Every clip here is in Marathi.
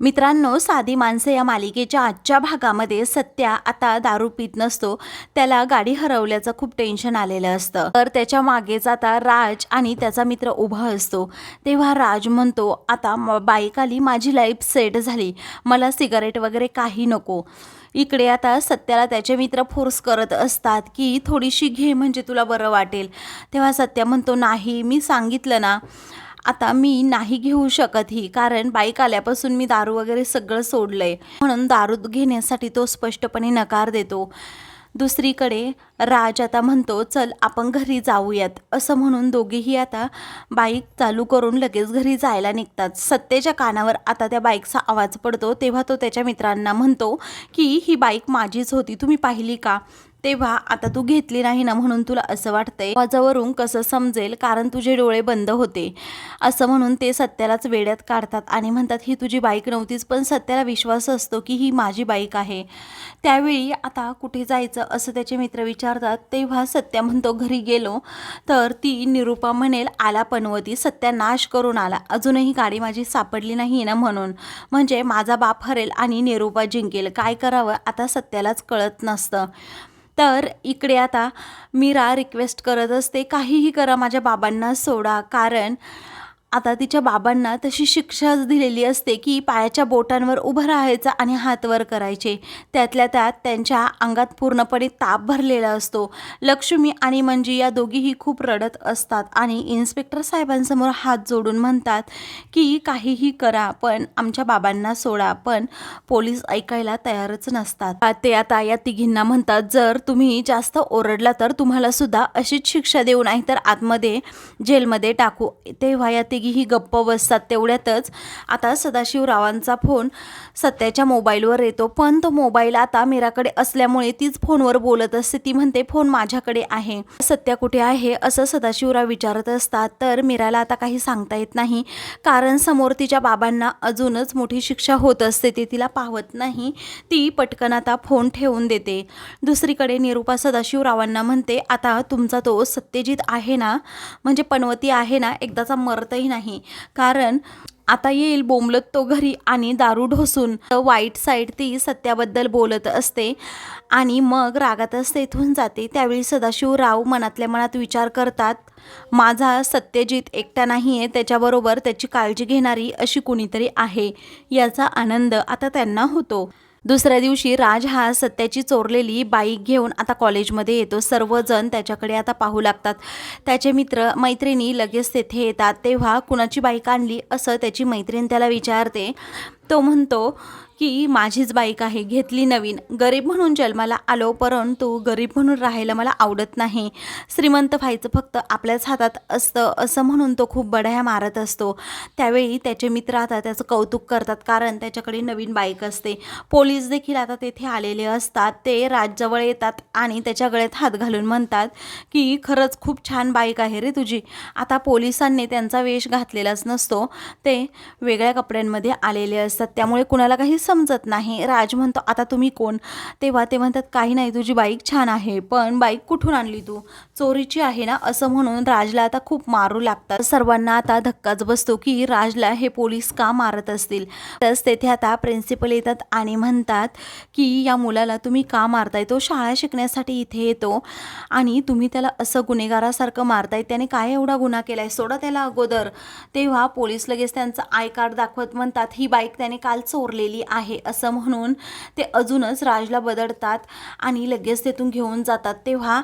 मित्रांनो साधी माणसं या मालिकेच्या आजच्या भागामध्ये सत्या आता दारू पित नसतो त्याला गाडी हरवल्याचं खूप टेन्शन आलेलं असतं. तर त्याच्या मागेच आता राज आणि त्याचा मित्र उभा असतो. तेव्हा राज म्हणतो आता बाईक आली माझी लाईफ सेट झाली. मला सिगारेट वगैरे काही नको. इकडे आता सत्याला त्याचे मित्र फोर्स करत असतात की थोडीशी घे म्हणजे तुला बरं वाटेल. तेव्हा सत्या म्हणतो नाही मी सांगितलं ना. आता मी नाही घेऊ शकत ही कारण बाईक आल्यापासून मी दारू वगैरे सगळं सोडलंय. म्हणून दारू घेण्यासाठी तो स्पष्टपणे नकार देतो. दुसरीकडे राज आता म्हणतो चल आपण घरी जाऊयात. असं म्हणून दोघेही आता बाईक चालू करून लगेच घरी जायला निघतात. सत्तेच्या कानावर आता त्या बाईकचा आवाज पडतो तेव्हा तो त्याच्या मित्रांना म्हणतो की ही बाईक माझीच होती तुम्ही पाहिली का? तेव्हा आता तू घेतली नाही ना म्हणून तुला असं वाटतंय? आवाजावरून कसं समजेल? कारण तुझे डोळे बंद होते. असं म्हणून ते सत्यालाच वेड्यात काढतात आणि म्हणतात ही तुझी बाईक नव्हतीच पण सत्याला विश्वास असतो की ही माझी बाईक आहे. त्यावेळी आता कुठे जायचं असं त्याचे मित्र विचारतात तेव्हा सत्या म्हणतो घरी गेलो तर ती निरूपा म्हणेल आला पनवती सत्या नाश करून आला. अजूनही गाडी माझी सापडली नाही ना म्हणून. म्हणजे माझा बाप हरेल आणि निरूपा जिंकेल. काय करावं? आता सत्यालाच कळत नसतं. तर इकडे आता मीरा रिक्वेस्ट करत असते काहीही करा माझ्या बाबांना सोडा. कारण आता तिच्या बाबांना तशी शिक्षाच दिलेली असते की पायाच्या बोटांवर उभं राहायचं आणि हात वर करायचे. त्यातल्या त्यात त्यांच्या अंगात पूर्णपणे ताप भरलेला असतो. लक्ष्मी आणि मंजी या दोघीही खूप रडत असतात आणि इन्स्पेक्टर साहेबांसमोर हात जोडून म्हणतात की काहीही करा पण आमच्या बाबांना सोडा पण पोलीस ऐकायला तयारच नसतात. ते आता या तिघींना म्हणतात जर तुम्ही जास्त ओरडला तर तुम्हाला सुद्धा अशीच शिक्षा देऊ नाही तर आतमध्ये जेलमध्ये टाकू. तेव्हा या तिघी तिघीही गप्प बसतात तेवढ्यातच. आता सदाशिवरावांचा फोन सत्याच्या मोबाईलवर येतो. पण तो मोबाईल आता मीराकडे असल्यामुळे तीच फोनवर बोलत असते. ती म्हणते फोन माझ्याकडे आहे. सत्या कुठे आहे? असं सदाशिवराव विचारत असतात. तर मीराला आता काही सांगता येत नाही. कारण समोर तिच्या बाबांना अजूनच मोठी शिक्षा होत असते. ते तिला पाहत नाही. ती पटकन आता फोन ठेवून देते. दुसरीकडे निरूपा सदाशिवरावांना म्हणते आता तुमचा तो सत्यजित आहे ना? म्हणजे पनवती आहे ना? एकदाचा मरतही नाही. कारण आता येईल बोंबलत तो घरी आणि दारू ढोसून वाईट साईड ती सत्याबद्दल बोलत असते आणि मग रागातच तेथून जाते. त्यावेळी सदाशिवराव मनातल्या मनात विचार करतात माझा सत्यजित एकटा नाही आहे त्याच्याबरोबर त्याची काळजी घेणारी अशी कुणीतरी आहे. याचा आनंद आता त्यांना होतो. दुसऱ्या दिवशी राज हा सत्याची चोरलेली बाईक घेऊन आता कॉलेजमध्ये येतो. सर्वजण त्याच्याकडे आता पाहू लागतात. त्याचे मित्र मैत्रिणी लगेच तेथे येतात. तेव्हा कुणाची बाईक आणली असं त्याची मैत्रीण त्याला विचारते. तो म्हणतो की माझीच बाईक आहे घेतली नवीन. गरीब म्हणून जन्माला आलो परंतु गरीब म्हणून राहायला मला आवडत नाही. श्रीमंत व्हायचं फक्त आपल्याच हातात असतं असं म्हणून तो खूप बढाया मारत असतो. त्यावेळी त्याचे मित्र आता त्याचं कौतुक करतात कारण त्याच्याकडे नवीन बाईक असते. पोलीस देखील आता तेथे आलेले असतात. ते राजजवळ येतात आणि त्याच्या गळ्यात हात घालून म्हणतात की खरंच खूप छान बाईक आहे रे तुझी. आता पोलिसांनी त्यांचा वेश घातलेलाच नसतो. ते वेगळ्या कपड्यांमध्ये आलेले असतात. त्यामुळे कुणाला काही समजत नाही. राज म्हणतो आता तुम्ही कोण? तेव्हा ते म्हणतात काही नाही तुझी बाईक छान आहे पण बाईक कुठून आणली तू? चोरीची आहे ना? असं म्हणून राजला आता खूप मारू लागतात. सर्वांना आता धक्काच बसतो की राजला हे पोलीस का मारत असतील? तस तेथे आता प्रिन्सिपल येतात आणि म्हणतात की या मुलाला तुम्ही का मारताय? तो शाळा शिकण्यासाठी इथे येतो आणि तुम्ही त्याला असं गुन्हेगारासारखं मारताय. त्याने काय एवढा गुन्हा केलाय? सोडा त्याला अगोदर. तेव्हा पोलीस लगेच त्यांचं आय कार्ड दाखवत म्हणतात ही बाईक त्याने काल चोरलेली आहे असं म्हणून ते अजूनच राजला बदडतात आणि लगेच तेथून घेऊन जातात. तेव्हा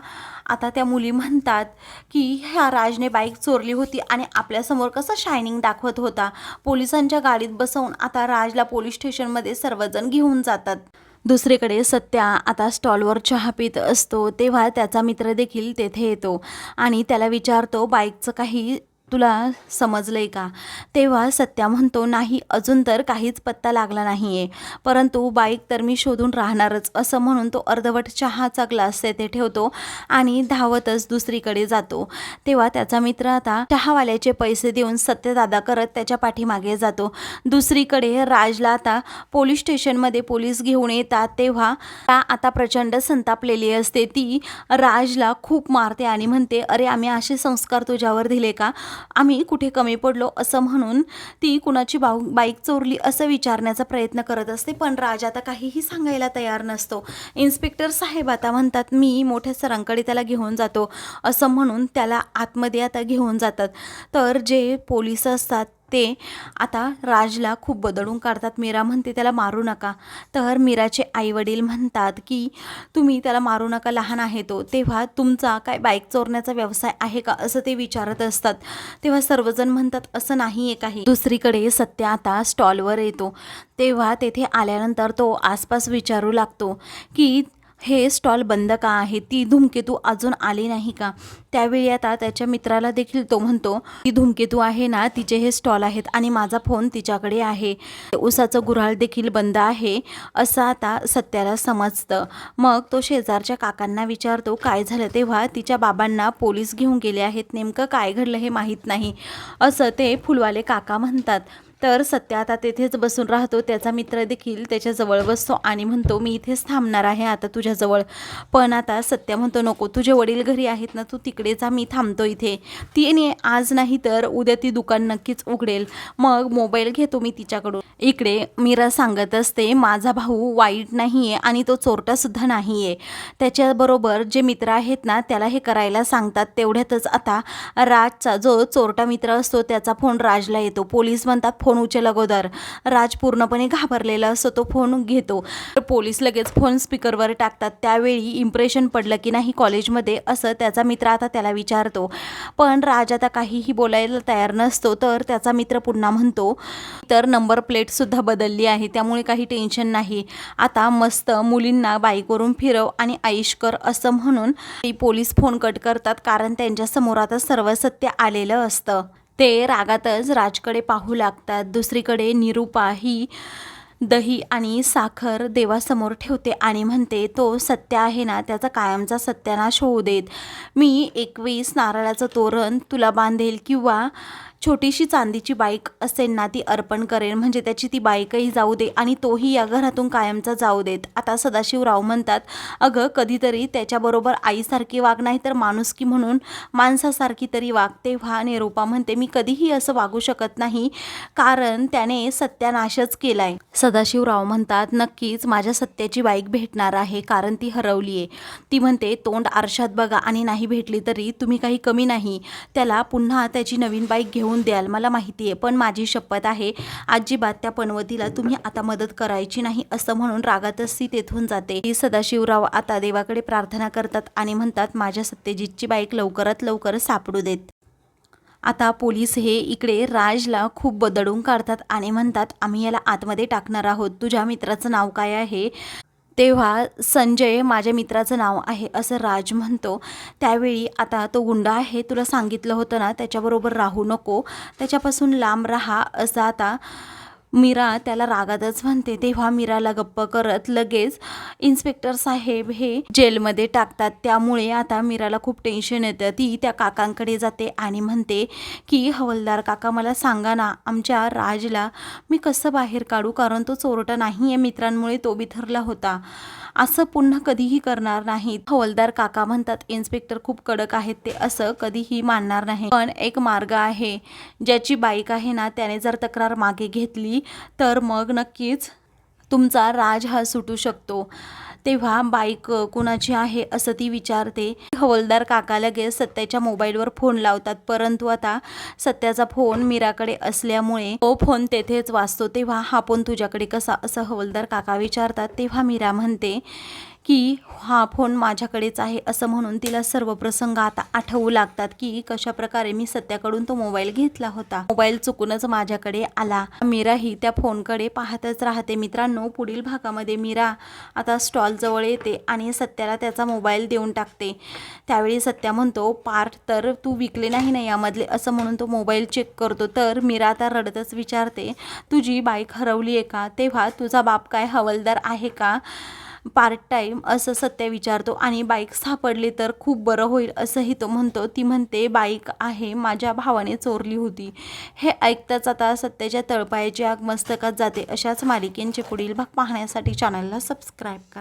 आता त्या मुली म्हणतात की ह्या राजने बाईक चोरली होती आणि आपल्यासमोर कसं शायनिंग दाखवत होता. पोलिसांच्या गाडीत बसवून आता राजला पोलीस स्टेशनमध्ये सर्वजण घेऊन जातात. दुसरीकडे सत्या आता स्टॉलवर चहा पित असतो. तेव्हा त्याचा मित्र देखील तेथे येतो आणि त्याला विचारतो बाईकचं काही तुला समजलंय का? तेव्हा सत्या म्हणतो नाही अजून तर काहीच पत्ता लागला नाही आहे परंतु बाईक तर मी शोधून राहणारच. असं म्हणून तो अर्धवट चहाचा ग्लास तेथे ठेवतो आणि धावतच दुसरीकडे जातो. तेव्हा त्याचा मित्र आता चहावाल्याचे पैसे देऊन सत्यदादा करत त्याच्या पाठीमागे जातो. दुसरीकडे राजला आता पोलीस स्टेशनमध्ये पोलीस घेऊन येतात. तेव्हा आता प्रचंड संतापलेली असते. ती राजला खूप मारते आणि म्हणते अरे आम्ही असे संस्कार तुझ्यावर दिले का? आम्ही कुठे कमी पडलो असं म्हणून ती कुणाची बाऊ बाईक चोरली असं विचारण्याचा प्रयत्न करत असते. पण राज आता काहीही सांगायला तयार नसतो. इन्स्पेक्टर साहेब आता म्हणतात मी मोठ्या सरांकडे त्याला घेऊन जातो. असं म्हणून त्याला आतमध्ये आता घेऊन जातात. तर जे पोलीस असतात ते आता राजला खूप बदडून काढतात. मीरा म्हणते त्याला मारू नका. तर मीराचे आईवडील म्हणतात की तुम्ही त्याला मारू नका लहान आहे तो. तेव्हा तुमचा काय बाईक चोरण्याचा व्यवसाय आहे का? असं ते विचारत असतात. तेव्हा सर्वजण म्हणतात असं नाही आहे काही. दुसरीकडे सत्य आता स्टॉलवर येतो. तेव्हा तेथे आल्यानंतर तो आसपास विचारू लागतो की हे स्टॉल बंद का आहे? ती धूमकेतू अजून आली नाही का? त्यावेळी आता त्याच्या मित्राला देखील तो म्हणतो ती धूमकेतू आहे ना तिचे हे स्टॉल आहेत आणि माझा फोन तिच्याकडे आहे. उसाचं गुऱ्हाळ देखील बंद आहे असं आता सत्याला समजतं. मग तो शेजारच्या काकांना विचारतो काय झालं तेव्हा? तिच्या बाबांना पोलीस घेऊन गेले आहेत. नेमकं काय घडलं हे माहीत नाही. असं ते फुलवाले काका म्हणतात. तर सत्य आता तेथेच बसून राहतो. त्याचा मित्र देखील त्याच्याजवळ बसतो आणि म्हणतो मी इथेच थांबणार आहे आता तुझ्याजवळ. पण आता सत्य म्हणतो नको तुझे वडील घरी आहेत ना तू तिकडे जा मी थांबतो इथे. तिने आज नाही तर उद्या ती दुकान नक्कीच उघडेल. मग मोबाईल घेतो मी तिच्याकडून. इकडे मीरा सांगत असते माझा भाऊ वाईट नाही आहे आणि तो चोरटासुद्धा नाही आहे त्याच्याबरोबर जे मित्र आहेत ना त्याला हे करायला सांगतात तेवढ्यातच आता राजचा जो चोरटा मित्र असतो त्याचा फोन राजला येतो. पोलीस म्हणतात फोन उचल अगोदर. राज पूर्णपणे घाबरलेला असतो तो फोन घेतो. तर पोलीस लगेच फोन स्पीकरवर टाकतात. त्यावेळी इम्प्रेशन पडलं की नाही कॉलेजमध्ये असं त्याचा मित्र आता त्याला विचारतो. पण राज आता काहीही बोलायला तयार नसतो तर त्याचा मित्र पुन्हा म्हणतो तर नंबर प्लेटसुद्धा बदलली आहे त्यामुळे काही टेन्शन नाही. आता मस्त मुलींना बाईकवरून फिरव आणि आईश कर असं म्हणून पोलीस फोन कट करतात कारण त्यांच्यासमोर आता सर्व सत्य आलेलं असतं. ते रागातच राजकडे पाहू लागतात. दुसरीकडे निरूपा ही दही आणि साखर देवासमोर ठेवते आणि म्हणते तो सत्य आहे ना त्याचा कायमचा सत्यानाश होऊ देत. मी एकवीस नारळाचं तोरण तुला बांधेल किंवा छोटीशी चांदीची बाईक असेल ना ती अर्पण करेन. म्हणजे त्याची ती बाईकही जाऊ दे आणि तोही या घरातून कायमचा जाऊ देत. आता सदाशिवराव म्हणतात अगं कधीतरी त्याच्याबरोबर आईसारखी वाग नाही तर माणुसकी म्हणून माणसासारखी तरी वाग. तेव्हा निरूपा म्हणते मी कधीही असं वागू शकत नाही कारण त्याने सत्यानाशच केलाय. सदाशिवराव म्हणतात नक्कीच माझ्या सत्याची बाईक भेटणार आहे कारण ती हरवली आहे. ती म्हणते तोंड आरशात बघा आणि नाही भेटली तरी तुम्ही काही कमी नाही. त्याला पुन्हा त्याची नवीन बाईक घेऊन द्याल. मला माहिती आहे पण माझी शपथ आहे अजिबात त्या पनवतीला तुम्ही आता मदत करायची नाही असं म्हणून रागातच ती तेथून जाते. ही सदाशिवराव आता देवाकडे प्रार्थना करतात आणि म्हणतात माझ्या सत्यजितची बाईक लवकरात लवकर सापडू देत. आता पोलीस हे इकडे राजला खूप बदडून काढतात आणि म्हणतात आम्ही याला आतमध्ये टाकणार आहोत. तुझ्या मित्राचं नाव काय आहे? तेव्हा संजय माझ्या मित्राचं नाव आहे असं राज म्हणतो. त्यावेळी आता तो गुंडा आहे तुला सांगितलं होतं ना त्याच्याबरोबर राहू नको. त्याच्यापासून लांब राहा असं आता मीरा त्याला रागातच म्हणते. तेव्हा मीराला गप्प करत लगेच इन्स्पेक्टर साहेब हे जेलमध्ये टाकतात. त्यामुळे आता मीराला खूप टेन्शन येतं. ती त्या काकांकडे जाते आणि म्हणते की हवलदार काका मला सांगा ना आमच्या राजला मी कसं बाहेर काढू? कारण तो चोरटा नाही आहे मित्रांमुळे तो बिथरला होता. असं पुन्हा कधीही करणार नाहीत हवलदार काका म्हणतात इन्स्पेक्टर खूप कडक आहेत ते असं कधीही मानणार नाही. पण एक मार्ग आहे. ज्याची बाईक आहे ना त्याने जर तक्रार मागे घेतली तर मग नक्कीच तुमचा राज हा सुटू शकतो. तेव्हा बाईक कुणाची आहे असं ती विचारते. हवलदार काका लगेच सत्याच्या मोबाईलवर फोन लावतात. परंतु आता सत्याचा फोन मीराकडे असल्यामुळे तो फोन तेथेच वाचतो. तेव्हा हा फोन तुझ्याकडे कसा? असं हवलदार काका विचारतात. तेव्हा मीरा म्हणते की हा फोन माझ्याकडेच आहे असं म्हणून तिला सर्व प्रसंग आता आठवू लागतात की कशा प्रकारे मी सत्याकडून तो मोबाईल घेतला होता. मोबाईल चुकूनच माझ्याकडे आला. मीरा ही त्या फोनकडे पाहतच राहते. मित्रांनो पुढील भागामध्ये मीरा आता स्टॉल जवळ येते आणि सत्याला त्याचा मोबाईल देऊन टाकते. त्यावेळी सत्या म्हणतो पार्ट तर तू विकले नाही ना यामधले? असं म्हणून तो मोबाईल चेक करतो. तर मीरा आता रडतच विचारते तुझी बाईक हरवली आहे का? तेव्हा तुझा बाप काय हवलदार आहे का? पार्ट टाईम असं सत्य विचारतो आणि बाईक सापडली तर खूप बरं होईल असंही तो म्हणतो. ती म्हणते बाईक आहे माझ्या भावाने चोरली होती. हे ऐकताच आता सत्याच्या तळपायाची आग मस्तकात जाते. अशाच मालिकेंचे पुढील भाग पाहण्यासाठी चॅनलला सबस्क्राईब करा.